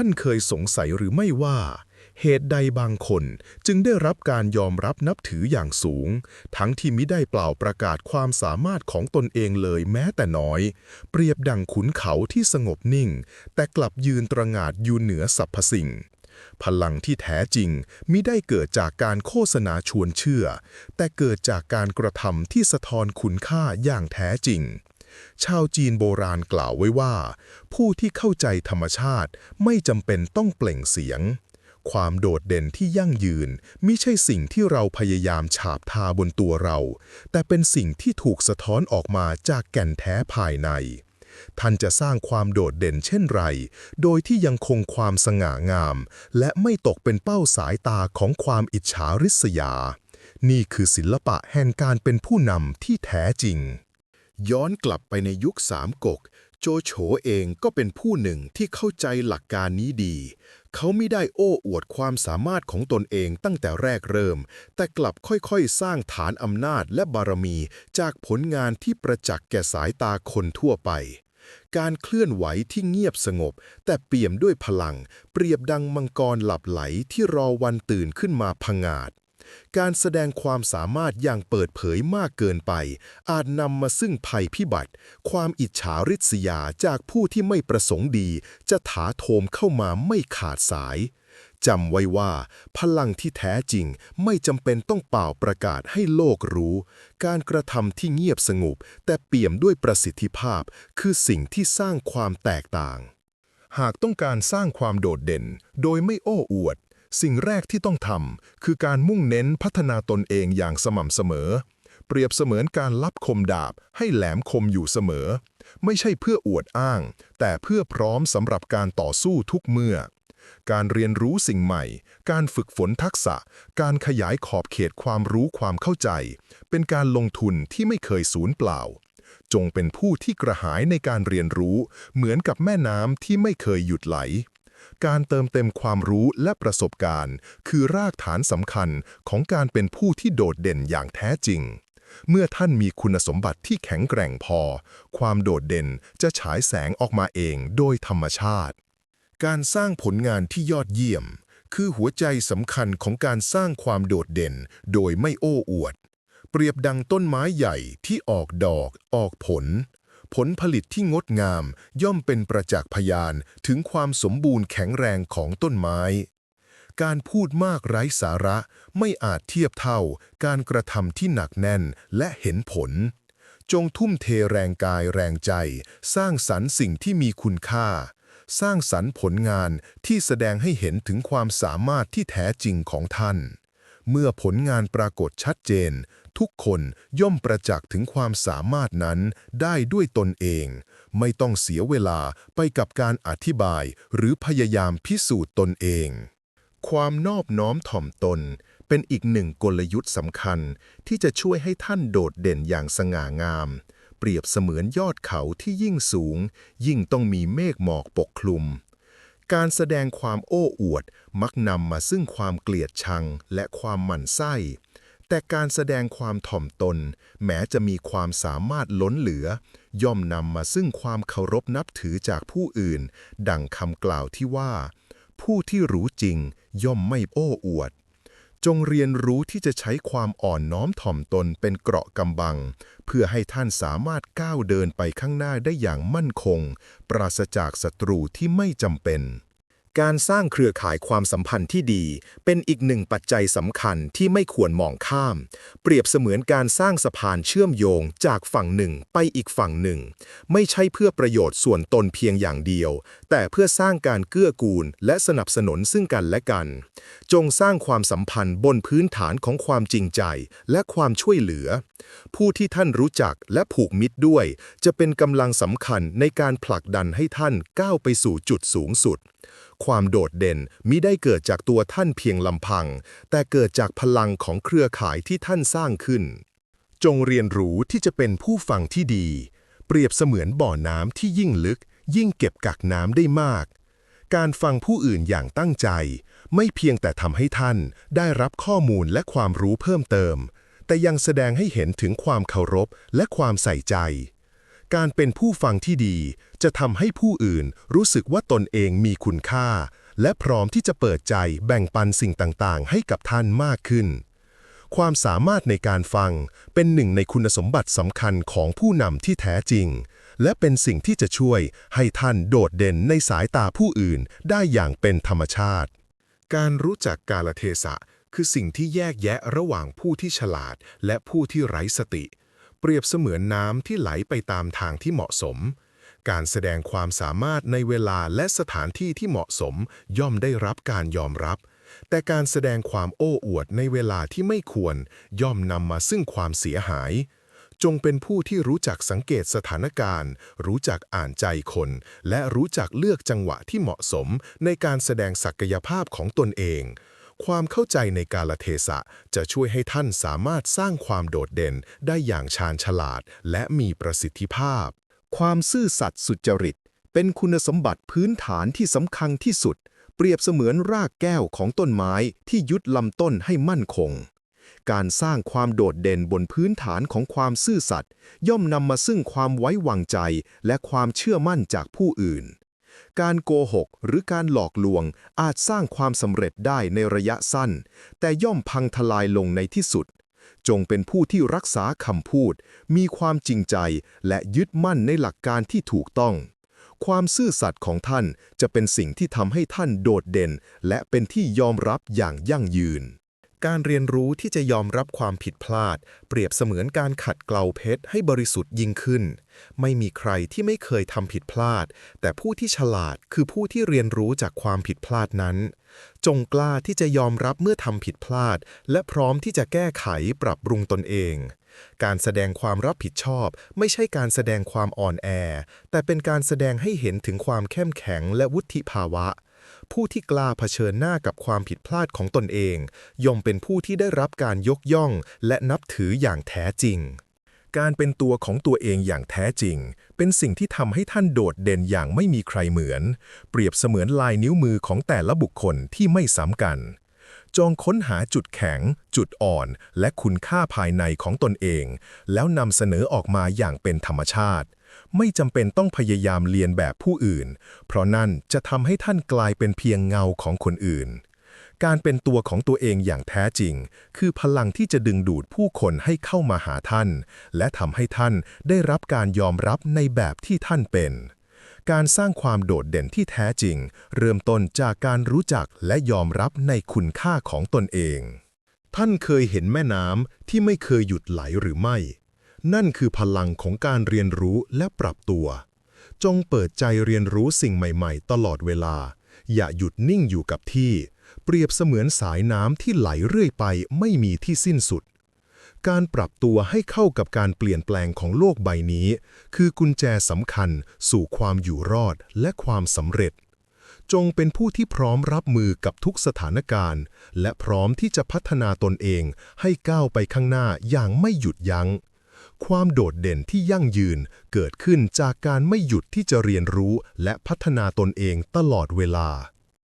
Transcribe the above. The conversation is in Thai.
ท่านเคยสงสัยหรือไม่ว่า เหตุใดบางคนจึงได้รับการยอมรับนับถืออย่างสูง ทั้งที่มิได้เปล่าประกาศความสามารถของตนเองเลยแม้แต่น้อย เปรียบดังขุนเขาที่สงบนิ่ง แต่กลับยืนตระหง่านอยู่เหนือสรรพสิ่ง พลังที่แท้จริงมิได้เกิดจากการโฆษณาชวนเชื่อ แต่เกิดจากการกระทำที่สะท้อนคุณค่าอย่างแท้จริง ชาวจีนโบราณกล่าวไว้ว่า ผู้ที่เข้าใจธรรมชาติไม่จำเป็นต้องเปล่งเสียง ความโดดเด่นที่ยั่งยืนมิใช่สิ่งที่เราพยายามฉาบทาบนตัวเรา แต่เป็นสิ่งที่ถูกสะท้อนออกมาจากแก่นแท้ภายในท่านจะสร้างความโดดเด่นเช่นไร โดยที่ยังคงความสง่างาม และไม่ตกเป็นเป้าสายตาของความอิจฉาริษยา นี่คือศิลปะแห่งการเป็นผู้นำที่แท้จริง ย้อนกลับไปในยุคสามก๊กโจโฉเองก็เป็นผู้หนึ่งที่เข้าใจหลักการนี้ดี เขาไม่ได้โอ้อวดความสามารถของตนเองตั้งแต่แรกเริ่ม แต่กลับค่อยๆ สร้างฐานอำนาจและบารมีจากผลงานที่ประจักษ์แก่สายตาคนทั่วไปการเคลื่อนไหวที่เงียบสงบ แต่เปี่ยมด้วยพลัง เปรียบดังมังกรหลับไหลที่รอวันตื่นขึ้นมาพงาด การแสดงความสามารถอย่างเปิดเผยมากเกินไป อาจนำมาซึ่งภัยพิบัติ ความอิจฉาริษยาจากผู้ที่ไม่ประสงค์ดี จะถาโถมเข้ามาไม่ขาดสายจำไว้ว่า พลังที่แท้จริงไม่จำเป็นต้องเป่าประกาศให้โลกรู้ การกระทำที่เงียบสงบ แต่เปี่ยมด้วยประสิทธิภาพ คือสิ่งที่สร้างความแตกต่าง หากต้องการสร้างความโดดเด่น โดยไม่โอ้อวด สิ่งแรกที่ต้องทำคือการมุ่งเน้นพัฒนาตนเองอย่างสม่ำเสมอ เปรียบเสมือนการลับคมดาบให้แหลมคมอยู่เสมอ ไม่ใช่เพื่ออวดอ้าง แต่เพื่อพร้อมสำหรับการต่อสู้ทุกเมื่อ การเรียนรู้สิ่งใหม่ การฝึกฝนทักษะ การขยายขอบเขตความรู้ความเข้าใจ เป็นการลงทุนที่ไม่เคยสูญเปล่า จงเป็นผู้ที่กระหายในการเรียนรู้ เหมือนกับแม่น้ำที่ไม่เคยหยุดไหล การเติมเต็มความรู้และประสบการณ์ คือรากฐานสำคัญของการเป็นผู้ที่โดดเด่นอย่างแท้จริง เมื่อท่านมีคุณสมบัติที่แข็งแกร่งพอ ความโดดเด่นจะฉายแสงออกมาเองโดยธรรมชาติ การสร้างผลงานที่ยอดเยี่ยม คือหัวใจสำคัญของการสร้างความโดดเด่น โดยไม่โอ้อวด เปรียบดังต้นไม้ใหญ่ที่ออกดอก ออกผล ผลผลิตที่งดงามย่อมเป็นประจักษ์พยานถึงความสมบูรณ์แข็งแรงของต้นไม้ การพูดมากไร้สาระไม่อาจเทียบเท่าการกระทำที่หนักแน่นและเห็นผล จงทุ่มเทแรงกายแรงใจ สร้างสรรค์สิ่งที่มีคุณค่า สร้างสรรค์ผลงานที่แสดงให้เห็นถึงความสามารถที่แท้จริงของท่าน เมื่อผลงานปรากฏชัดเจน ทุกคนย่อมประจักษ์ถึงความสามารถนั้นได้ด้วยตนเอง ไม่ต้องเสียเวลาไปกับการอธิบายหรือพยายามพิสูจน์ตนเอง ความนอบน้อมถ่อมตน เป็นอีกหนึ่งกลยุทธ์สำคัญที่จะช่วยให้ท่านโดดเด่นอย่างสง่างาม เปรียบเสมือนยอดเขาที่ยิ่งสูง ยิ่งต้องมีเมฆหมอกปกคลุมการแสดงความโอ้อวด มักนำมาซึ่งความเกลียดชังและความหมั่นไส้ แต่การแสดงความถ่อมตน แม้จะมีความสามารถล้นเหลือ ย่อมนำมาซึ่งความเคารพนับถือจากผู้อื่น ดังคำกล่าวที่ว่า ผู้ที่รู้จริงย่อมไม่โอ้อวด จงเรียนรู้ที่จะใช้ความอ่อนน้อมถ่อมตนเป็นเกราะกำบัง เพื่อให้ท่านสามารถก้าวเดินไปข้างหน้าได้อย่างมั่นคง ปราศจากศัตรูที่ไม่จำเป็น การสร้างเครือข่ายความสัมพันธ์ที่ดี เป็นอีกหนึ่งปัจจัยสำคัญที่ไม่ควรมองข้าม เปรียบเสมือนการสร้างสะพานเชื่อมโยงจากฝั่งหนึ่งไปอีกฝั่งหนึ่ง ไม่ใช่เพื่อประโยชน์ส่วนตนเพียงอย่างเดียว แต่เพื่อสร้างการเกื้อกูล และสนับสนุนซึ่งกันและกัน จงสร้างความสัมพันธ์บนพื้นฐานของความจริงใจ และความช่วยเหลือ ผู้ที่ท่านรู้จักและผูกมิตรด้วย จะเป็นกำลังสำคัญในการผลักดันให้ท่านก้าวไปสู่จุดสูงสุดความโดดเด่นมิได้เกิดจากตัวท่านเพียงลำพัง แต่เกิดจากพลังของเครือข่ายที่ท่านสร้างขึ้น จงเรียนรู้ที่จะเป็นผู้ฟังที่ดี เปรียบเสมือนบ่อน้ำที่ยิ่งลึก ยิ่งเก็บกักน้ำได้มาก การฟังผู้อื่นอย่างตั้งใจ ไม่เพียงแต่ทำให้ท่านได้รับข้อมูลและความรู้เพิ่มเติม แต่ยังแสดงให้เห็นถึงความเคารพและความใส่ใจ การเป็นผู้ฟังที่ดีจะทำให้ผู้อื่นรู้สึกว่าตนเองมีคุณค่า และพร้อมที่จะเปิดใจแบ่งปันสิ่งต่างๆ ให้กับท่านมากขึ้น ความสามารถในการฟังเป็นหนึ่งในคุณสมบัติสำคัญของผู้นำที่แท้จริง และเป็นสิ่งที่จะช่วยให้ท่านโดดเด่นในสายตาผู้อื่นได้อย่างเป็นธรรมชาติ การรู้จักกาลเทศะคือสิ่งที่แยกแยะระหว่างผู้ที่ฉลาดและผู้ที่ไร้สติ เปรียบเสมือนน้ำที่ไหลไปตามทางที่เหมาะสม การแสดงความสามารถในเวลาและสถานที่ที่เหมาะสม ย่อมได้รับการยอมรับ แต่การแสดงความโอ้อวดในเวลาที่ไม่ควร ย่อมนำมาซึ่งความเสียหาย จงเป็นผู้ที่รู้จักสังเกตสถานการณ์ รู้จักอ่านใจคน และรู้จักเลือกจังหวะที่เหมาะสมในการแสดงศักยภาพของตนเอง ความเข้าใจในกาลเทศะจะช่วยให้ท่านสามารถสร้างความโดดเด่นได้อย่างชาญฉลาด และมีประสิทธิภาพ ความซื่อสัตย์สุจริต เป็นคุณสมบัติพื้นฐานที่สำคัญที่สุด เปรียบเสมือนรากแก้วของต้นไม้ที่ยึดลำต้นให้มั่นคง การสร้างความโดดเด่นบนพื้นฐานของความซื่อสัตย์ย่อมนำมาซึ่งความไว้วางใจและความเชื่อมั่นจากผู้อื่น การโกหกหรือการหลอกลวงอาจสร้างความสำเร็จได้ในระยะสั้น แต่ย่อมพังทลายลงในที่สุด จงเป็นผู้ที่รักษาคำพูด มีความจริงใจและยึดมั่นในหลักการที่ถูกต้อง ความซื่อสัตย์ของท่านจะเป็นสิ่งที่ทำให้ท่านโดดเด่น และเป็นที่ยอมรับอย่างยั่งยืน การเรียนรู้ที่จะยอมรับความผิดพลาด เปรียบเสมือนการขัดเกลาเพชรให้บริสุทธิ์ยิ่งขึ้น ไม่มีใครที่ไม่เคยทำผิดพลาด แต่ผู้ที่ฉลาดคือผู้ที่เรียนรู้จากความผิดพลาดนั้น จงกล้าที่จะยอมรับเมื่อทำผิดพลาด และพร้อมที่จะแก้ไขปรับปรุงตนเอง การแสดงความรับผิดชอบ ไม่ใช่การแสดงความอ่อนแอ แต่เป็นการแสดงให้เห็นถึงความเข้มแข็งและวุฒิภาวะ ผู้ที่กล้าเผชิญหน้ากับความผิดพลาดของตนเอง ย่อมเป็นผู้ที่ได้รับการยกย่อง และนับถืออย่างแท้จริง การเป็นตัวของตัวเองอย่างแท้จริง เป็นสิ่งที่ทำให้ท่านโดดเด่นอย่างไม่มีใครเหมือน เปรียบเสมือนลายนิ้วมือของแต่ละบุคคลที่ไม่ซ้ำกันจงค้นหาจุดแข็ง จุดอ่อน และคุณค่าภายในของตนเอง แล้วนำเสนอออกมาอย่างเป็นธรรมชาติ ไม่จำเป็นต้องพยายามเลียนแบบผู้อื่น เพราะนั่นจะทำให้ท่านกลายเป็นเพียงเงาของคนอื่น การเป็นตัวของตัวเองอย่างแท้จริง คือพลังที่จะดึงดูดผู้คนให้เข้ามาหาท่าน และทำให้ท่านได้รับการยอมรับในแบบที่ท่านเป็นการสร้างความโดดเด่นที่แท้จริง เริ่มต้นจากการรู้จักและยอมรับในคุณค่าของตนเอง ท่านเคยเห็นแม่น้ำที่ไม่เคยหยุดไหลหรือไม่ นั่นคือพลังของการเรียนรู้และปรับตัว จงเปิดใจเรียนรู้สิ่งใหม่ ๆ ตลอดเวลา อย่าหยุดนิ่งอยู่กับที่ เปรียบเสมือนสายน้ำที่ไหลเรื่อยไปไม่มีที่สิ้นสุด การปรับตัวให้เข้ากับการเปลี่ยนแปลงของโลกใบนี้ คือกุญแจสำคัญสู่ความอยู่รอดและความสำเร็จ จงเป็นผู้ที่พร้อมรับมือกับทุกสถานการณ์ และพร้อมที่จะพัฒนาตนเองให้ก้าวไปข้างหน้าอย่างไม่หยุดยัง้ง ความโดดเด่นที่ยั่งยืนเกิดขึ้นจากการไม่หยุดที่จะเรียนรู้และพัฒนาตนเองตลอดเวลา